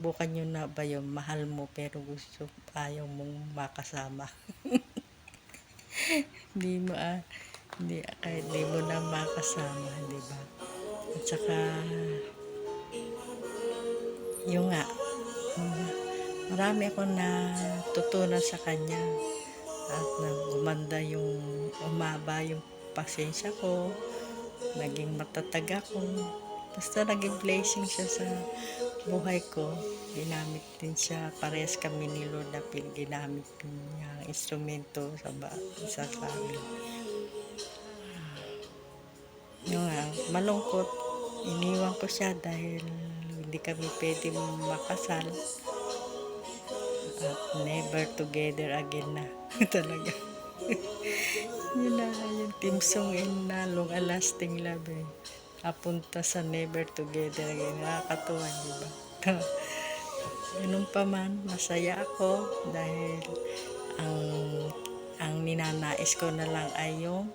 Bukan nyo na ba yung mahal mo pero gusto ayaw mong makasama. Hindi mo ah, hindi, kahit di mo na makasama, di ba? At saka, yung nga, mm, marami akong natutunan sa kanya. At na gumanda yung, umaba yung pasensya ko. Naging matatag ako. Basta naging blessing siya sa buhay ko. Ginamit din siya. Parehas kami ni Lord na ginamit niya ang instrumento sa, ba, sa sa amin. Yung nga, malungkot. Iniwan ko siya dahil hindi kami pwede makasal. At never together again na. Talaga. yun na, yung team song in na long lasting love eh. Apunta sa never together again. Nakakatuwa, di ba? Ganun pa man, masaya ako dahil ang ang ninanais ko na lang ay yung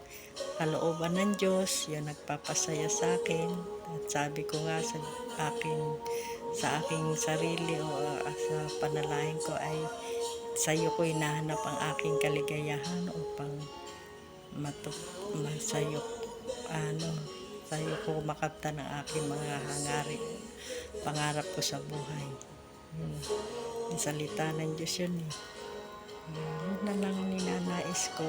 kalooban ng Diyos, yung nagpapasaya sa akin. At sabi ko nga sa aking sa aking sarili o uh, sa panalangin ko ay sa iyo ko hinahanap ang aking kaligayahan upang matu masayo ano sa iyo ko makapta ng aking mga hangarin pangarap ko sa buhay. Yun. yung salita ng Diyos yun eh. Yun na lang ninanais ko.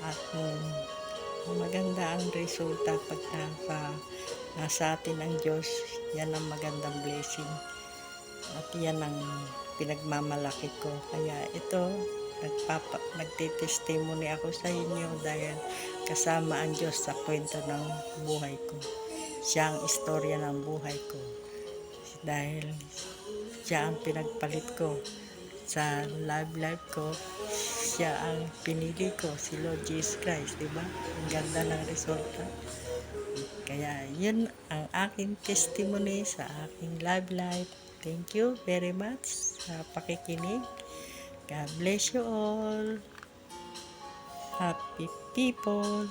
At um, maganda ang resulta pag nasa, nasa atin ang Diyos yan ang magandang blessing. At yan ang pinagmamalaki ko. Kaya ito nagpapa, nagtitestimony ako sa inyo dahil kasama ang Diyos sa kwento ng buhay ko. Siya ang istorya ng buhay ko. Dahil siya ang pinagpalit ko sa love life ko. Siya ang pinili ko si Lord Jesus Christ di ba? Ang ganda ng resulta. Kaya yun ang aking testimony sa aking love life. Thank you very much sa pakikinig God bless you all. Happy people